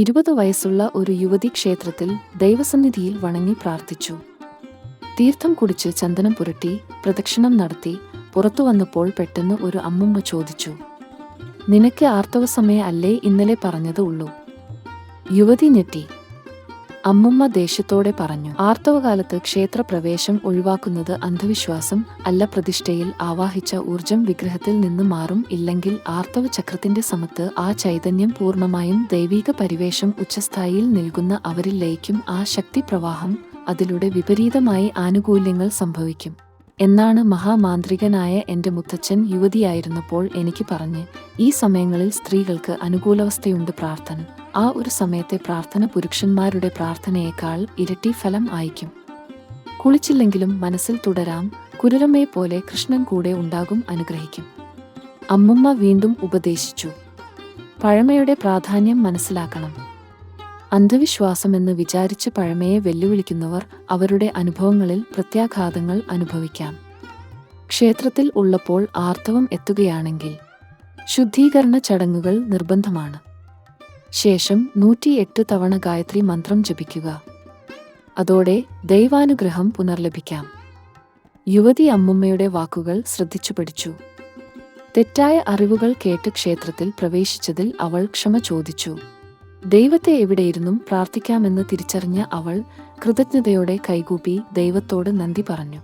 ഇരുപത് വയസ്സുള്ള ഒരു യുവതി ക്ഷേത്രത്തിൽ ദൈവസന്നിധിയിൽ വണങ്ങി പ്രാർത്ഥിച്ചു. തീർത്ഥം കുടിച്ച് ചന്ദനം പുരട്ടി പ്രദക്ഷിണം നടത്തി പുറത്തു വന്നപ്പോൾ പെട്ടെന്ന് ഒരു അമ്മുമ്മ ചോദിച്ചു നിനക്ക് ആർത്തവ സമയം അല്ലേ ഇന്നലെ പറഞ്ഞത് ഉള്ളൂ? യുവതി ഞെട്ടി അമ്മുമ്മ ദേഷ്യത്തോടെ പറഞ്ഞു ആർത്തവകാലത്ത് ക്ഷേത്രപ്രവേശം ഒഴിവാക്കുന്നത് അന്ധവിശ്വാസം അല്ല പ്രതിഷ്ഠയിൽ ആവാഹിച്ച ഊർജം വിഗ്രഹത്തിൽ നിന്ന് മാറും ഇല്ലെങ്കിൽ ആർത്തവ ചക്രത്തിന്റെ സമത്ത് ആ ചൈതന്യം പൂർണമായും ദൈവിക പരിവേഷം ഉച്ചസ്ഥായിയിൽ നിൽക്കുന്ന അവരിൽ ലയിക്കും ആ ശക്തിപ്രവാഹം അതിലൂടെ വിപരീതമായി ആനുകൂല്യങ്ങൾ സംഭവിക്കും. എന്നാണ് മഹാമാന്ത്രികനായ എന്റെ മുത്തച്ഛൻ യുവതിയായിരുന്നപ്പോൾ എനിക്ക് പറഞ്ഞ് ഈ സമയങ്ങളിൽ സ്ത്രീകൾക്ക് അനുകൂലാവസ്ഥയുണ്ട് പ്രാർത്ഥന. ആ ഒരു സമയത്തെ പ്രാർത്ഥന പുരുഷന്മാരുടെ പ്രാർത്ഥനയേക്കാൾ ഇരട്ടി ഫലം ആയിക്കും കുളിച്ചില്ലെങ്കിലും മനസ്സിൽ തുടരാം കുരുരമ്മയെ പോലെ കൃഷ്ണൻ കൂടെ ഉണ്ടാകും അനുഗ്രഹിക്കും. അമ്മുമ്മ വീണ്ടും ഉപദേശിച്ചു. പഴമയുടെ പ്രാധാന്യം മനസ്സിലാക്കണം. അന്ധവിശ്വാസമെന്ന് വിചാരിച്ച് പഴമയെ വെല്ലുവിളിക്കുന്നവർ അവരുടെ അനുഭവങ്ങളിൽ പ്രത്യാഘാതങ്ങൾ അനുഭവിക്കാം. ക്ഷേത്രത്തിൽ ഉള്ളപ്പോൾ ആർത്തവം എത്തുകയാണെങ്കിൽ ശുദ്ധീകരണ ചടങ്ങുകൾ നിർബന്ധമാണ്. ശേഷം നൂറ്റിയെട്ട് തവണ ഗായത്രി മന്ത്രം ജപിക്കുക. അതോടെ ദൈവാനുഗ്രഹം പുനർലഭിക്കാം. യുവതി അമ്മുമ്മയുടെ വാക്കുകൾ ശ്രദ്ധിച്ചു പഠിച്ചു. തെറ്റായ അറിവുകൾ കേട്ട് ക്ഷേത്രത്തിൽ പ്രവേശിച്ചതിൽ അവൾ ക്ഷമ ചോദിച്ചു. ദൈവത്തെ എവിടെയിരുന്നും പ്രാർത്ഥിക്കാമെന്ന് തിരിച്ചറിഞ്ഞ അവൾ കൃതജ്ഞതയോടെ കൈകൂപ്പി ദൈവത്തോട് നന്ദി പറഞ്ഞു.